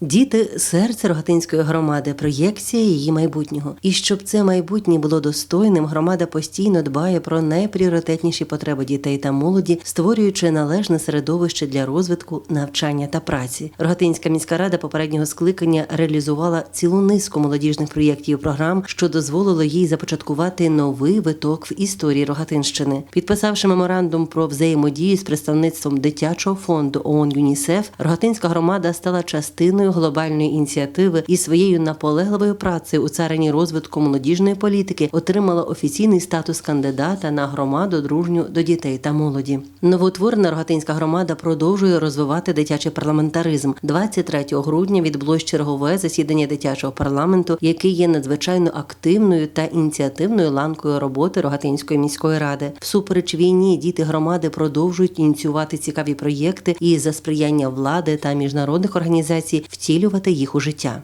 Діти серце Рогатинської громади, проєкція її майбутнього. І щоб це майбутнє було достойним, громада постійно дбає про найпріоритетніші потреби дітей та молоді, створюючи належне середовище для розвитку, навчання та праці. Рогатинська міська рада попереднього скликання реалізувала цілу низку молодіжних проєктів програм, що дозволило їй започаткувати новий виток в історії Рогатинщини. Підписавши меморандум про взаємодію з представництвом дитячого фонду ООН ЮНІСЕФ, Рогатинська громада стала частиною глобальної ініціативи і своєю наполегливою працею у царині розвитку молодіжної політики отримала офіційний статус кандидата на громаду дружню до дітей та молоді. Новоутворена Рогатинська громада продовжує розвивати дитячий парламентаризм. 23 грудня відбулось чергове засідання дитячого парламенту, який є надзвичайно активною та ініціативною ланкою роботи Рогатинської міської ради. Всупереч війні діти громади продовжують ініціювати цікаві проєкти і за сприяння влади та міжнародних організацій втілювати їх у життя.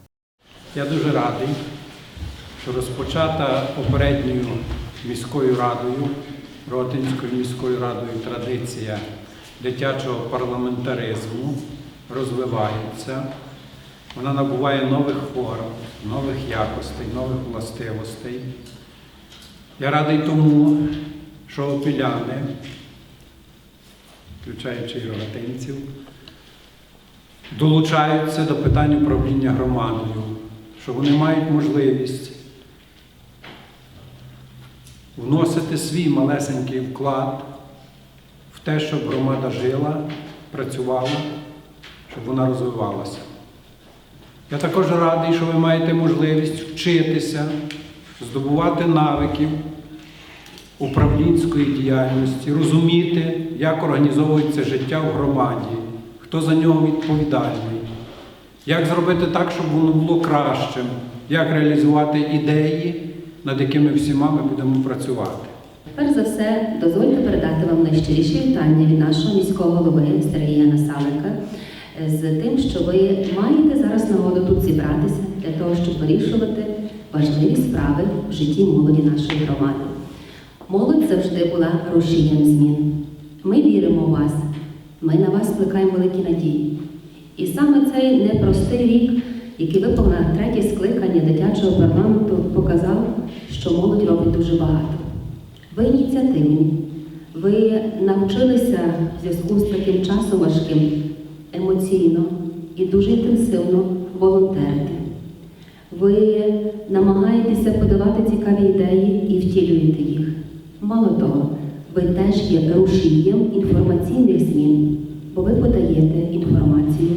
Я дуже радий, що розпочата попередньою міською радою, Ротинською міською радою традиція дитячого парламентаризму розвивається. Вона набуває нових форм, нових якостей, нових властивостей. Я радий тому, що опіляни, включаючи і рогатинців, долучаються до питань управління громадою, що вони мають можливість вносити свій малесенький вклад в те, щоб громада жила, працювала, щоб вона розвивалася. Я також радий, що ви маєте можливість вчитися, здобувати навиків управлінської діяльності, розуміти, як організовується життя в громаді, хто за нього відповідальний, як зробити так, щоб воно було кращим, як реалізувати ідеї, над якими всіма ми будемо працювати. Перш за все, дозвольте передати вам найщиріші вітання від нашого міського голови Сергія Насалика е, з тим, що ви маєте зараз нагоду тут зібратися для того, щоб вирішувати важливі справи в житті молоді нашої громади. Молодь завжди була рушієм змін. Ми віримо в вас, ми на вас плекаємо великі надії. І саме цей непростий рік, який випав на третє скликання дитячого парламенту, показав, що молодь робить дуже багато. Ви ініціативні, ви навчилися в зв'язку з таким часом важким емоційно і дуже інтенсивно волонтерити. Ви намагаєтеся подавати цікаві ідеї і втілюєте їх. Мало того, ви теж є рушієм інформаційних змін, бо ви подаєте інформацію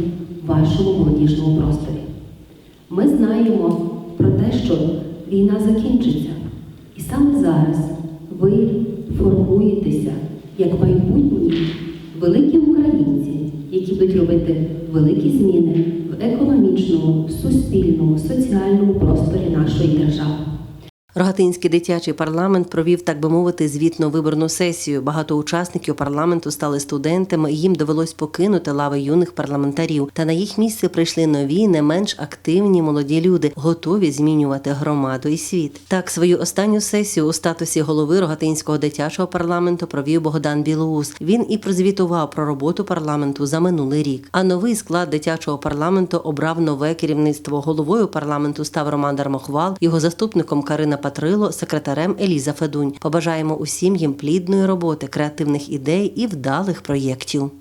в вашому молодіжному просторі. Ми знаємо про те, що війна закінчиться. І саме зараз ви формуєтеся як майбутні великі українці, які будуть робити великі зміни в економічному, суспільному, соціальному просторі нашої держави. Рогатинський дитячий парламент провів, так би мовити, звітну виборну сесію. Багато учасників парламенту стали студентами. і Їм довелось покинути лави юних парламентарів. Та на їх місце прийшли нові, не менш активні молоді люди, готові змінювати громаду і світ. Так, свою останню сесію у статусі голови Рогатинського дитячого парламенту провів Богдан Білоус. Він і прозвітував про роботу парламенту за минулий рік. А новий склад дитячого парламенту обрав нове керівництво. Головою парламенту став Роман Дармохвал, його заступником Карина Патрило, секретарем Еліза Федунь. Побажаємо усім їм плідної роботи, креативних ідей і вдалих проєктів.